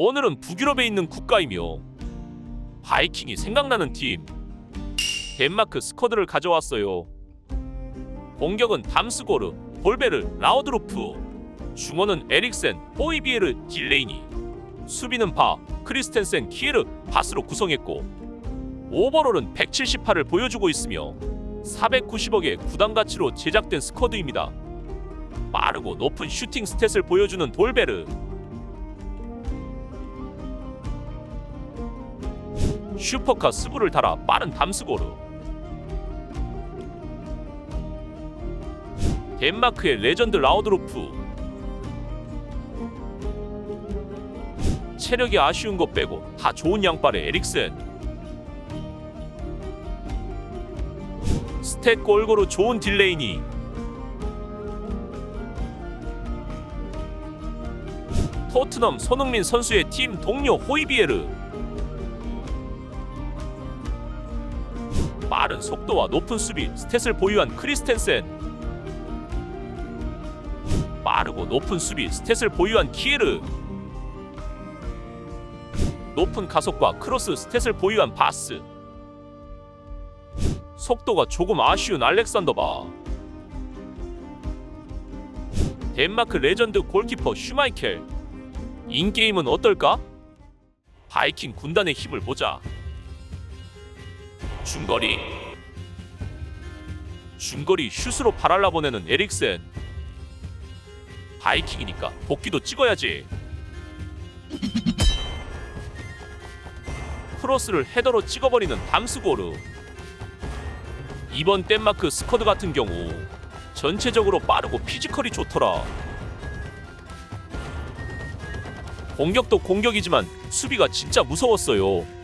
오늘은 북유럽에 있는 국가이며 바이킹이 생각나는 팀 덴마크 스쿼드를 가져왔어요. 공격은 담스고르, 볼베르, 라우드루프 중원은 에릭센, 호이비에르, 딜레이니 수비는 바, 크리스텐센, 키에르, 바스로 구성했고 오버롤은 178을 보여주고 있으며 490억의 구단 가치로 제작된 스쿼드입니다. 빠르고 높은 슈팅 스탯을 보여주는 돌베르 슈퍼카 스부를 달아 빠른 담스고르 덴마크의 레전드 라우드루프. 체력이 아쉬운 것 빼고 다 좋은 양발의 에릭센. 스탯 골고루 좋은 딜레이니 토트넘 손흥민 선수의 팀 동료 호이비에르 빠른 속도와 높은 수비 스탯을 보유한 크리스텐센. 빠르고 높은 수비 스탯을 보유한 키에르. 높은 가속과 크로스 스탯을 보유한 바스. 속도가 조금 아쉬운 알렉산더 바. 덴마크 레전드 골키퍼 슈마이켈. 인게임은 어떨까? 바이킹 군단의 힘을 보자 중거리. 중거리 슛으로 바랄라 보내는 에릭센. 바이킹이니까 복귀도 찍어야지. 크로스를 헤더로 찍어버리는 담스고르. 이번 덴마크 스쿼드 같은 경우 전체적으로 빠르고 피지컬이 좋더라. 공격도 공격이지만 수비가 진짜 무서웠어요